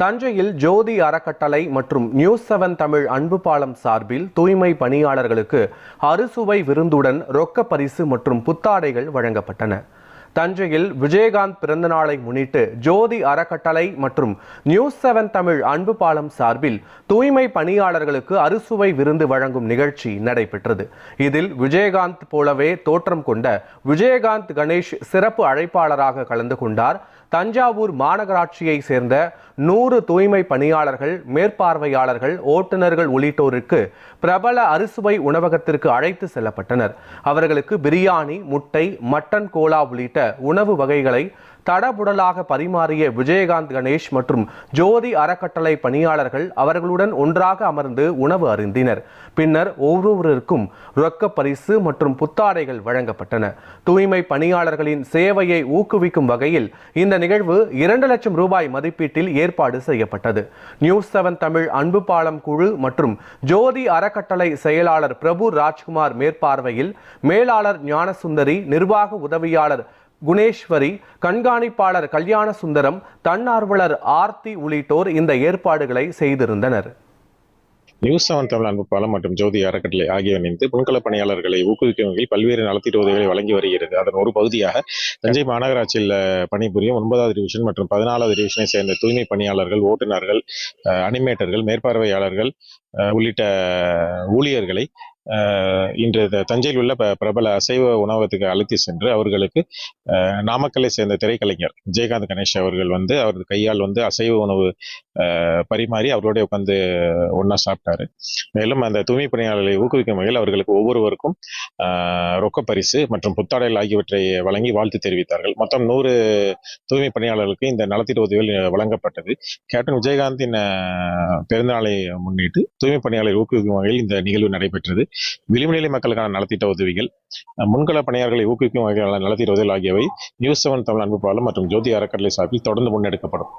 தஞ்சையில் ஜோதி அறக்கட்டளை மற்றும் நியூஸ் செவன் தமிழ் அன்பு பாலம் சார்பில் தூய்மை பணியாளர்களுக்கு அறுசுவை விருந்துடன் ரொக்க பரிசு மற்றும் புத்தாடைகள் வழங்கப்பட்டன. தஞ்சையில் விஜயகாந்த் பிறந்தநாளை முன்னிட்டு ஜோதி அறக்கட்டளை மற்றும் நியூஸ் செவன் தமிழ் அன்பு பாலம் சார்பில் தூய்மை பணியாளர்களுக்கு அறுசுவை விருந்து வழங்கும் நிகழ்ச்சி நடைபெற்றது. இதில் விஜயகாந்த் போலவே தோற்றம் கொண்ட விஜயகாந்த் கணேஷ் சிறப்பு அழைப்பாளராக கலந்து கொண்டார். தஞ்சாவூர் மாநகராட்சியை சேர்ந்த நூறு தூய்மை பணியாளர்கள் மேற்பார்வையாளர்கள் ஓட்டுநர்கள் உள்ளிட்டோருக்கு பிரபல அறுசுவை உணவகத்திற்கு அழைத்து செல்லப்பட்டனர். அவர்களுக்கு பிரியாணி முட்டை மட்டன் கோலா உள்ளிட்ட உணவு வகைகளை தடபுடலாக பரிமாறிய விஜயகாந்த் கணேஷ் மற்றும் ஜோதி அறக்கட்டளை பணியாளர்கள் அவர்களுடன் ஒன்றாக அமர்ந்து உணவு அருந்தினர் பின்னர் ஒவ்வொருவருக்கும் ரொக்க பரிசு மற்றும் புத்தாடைகள் வழங்கப்பட்டன. தூய்மை பணியாளர்களின் சேவையை ஊக்குவிக்கும் வகையில் இந்த நிகழ்வு இரண்டு லட்சம் ரூபாய் மதிப்பீட்டில் ஏற்பாடு செய்யப்பட்டது. நியூஸ் செவன் தமிழ் அன்பு பாலம் குழு மற்றும் ஜோதி அறக்கட்டளை செயலாளர் பிரபு ராஜ்குமார் மேற்பார்வையில் மேலாளர் ஞானசுந்தரி நிர்வாக உதவியாளர் குணேஸ்வரி கண்காணிப்பாளர் கல்யாண சுந்தரம் தன்னார்வலர் ஆர்த்தி உள்ளிட்டோர் இந்த ஏற்பாடுகளை செய்திருந்தனர். நியூஸ் செவன் தமிழ் அன்பு பாலம் மற்றும் ஜோதி அறக்கட்டளை ஆகியவை இணைந்து முன்கள பணியாளர்களை ஊக்குவிக்கும் வகையில் பல்வேறு நலத்திட்ட உதவிகளை வழங்கி வருகிறது. அதன் ஒரு பகுதியாக தஞ்சை மாநகராட்சியில் பணிபுரியும் ஒன்பதாவது டிவிஷன் மற்றும் பதினாலாவது டிவிஷனை சேர்ந்த தூய்மை பணியாளர்கள் ஓட்டுநர்கள் அஹ், அனிமேட்டர்கள் மேற்பார்வையாளர்கள் உள்ளிட்ட ஊழியர்களை இன்று த- தஞ்சையில் உள்ள ப- பிரபல அசைவ உணவகத்துக்கு அழைத்து சென்று அவர்களுக்கு நாமக்கலை சேர்ந்த திரைக்கலைஞர் விஜயகாந்த் கணேஷ் அவர்கள் வந்து அவரது கையால் வந்து அசைவ உணவு பரிமாறி அவரோட உட்காந்து ஒன்றா சாப்பிட்டாரு. மேலும் அந்த தூய்மை பணியாளர்களை ஊக்குவிக்கும் வகையில் அவர்களுக்கு ஒவ்வொருவருக்கும் ரொக்க பரிசு மற்றும் புத்தாடைகள் ஆகியவற்றை வழங்கி வாழ்த்து தெரிவித்தார்கள். மொத்தம் நூறு தூய்மை பணியாளர்களுக்கு இந்த நலத்திட்ட உதவிகள் வழங்கப்பட்டது. கேப்டன் விஜயகாந்தின் பிறந்தநாளை முன்னிட்டு தூய்மை பணியாளர் ஊக்குவிக்கும் வகையில் இந்த நிகழ்வு நடைபெற்றது. விளிம்புநிலை மக்களுக்கான நலத்திட்ட உதவிகள் முன்கள பணியாளர்களை ஊக்குவிக்கும் வகையிலான நலத்திட்ட உதவிகள் ஆகியவை நியூஸ் செவன் தமிழ் அன்பு பாலம் மற்றும் ஜோதி அறக்கட்டளை சார்பில் தொடர்ந்து முன்னெடுக்கப்படும்.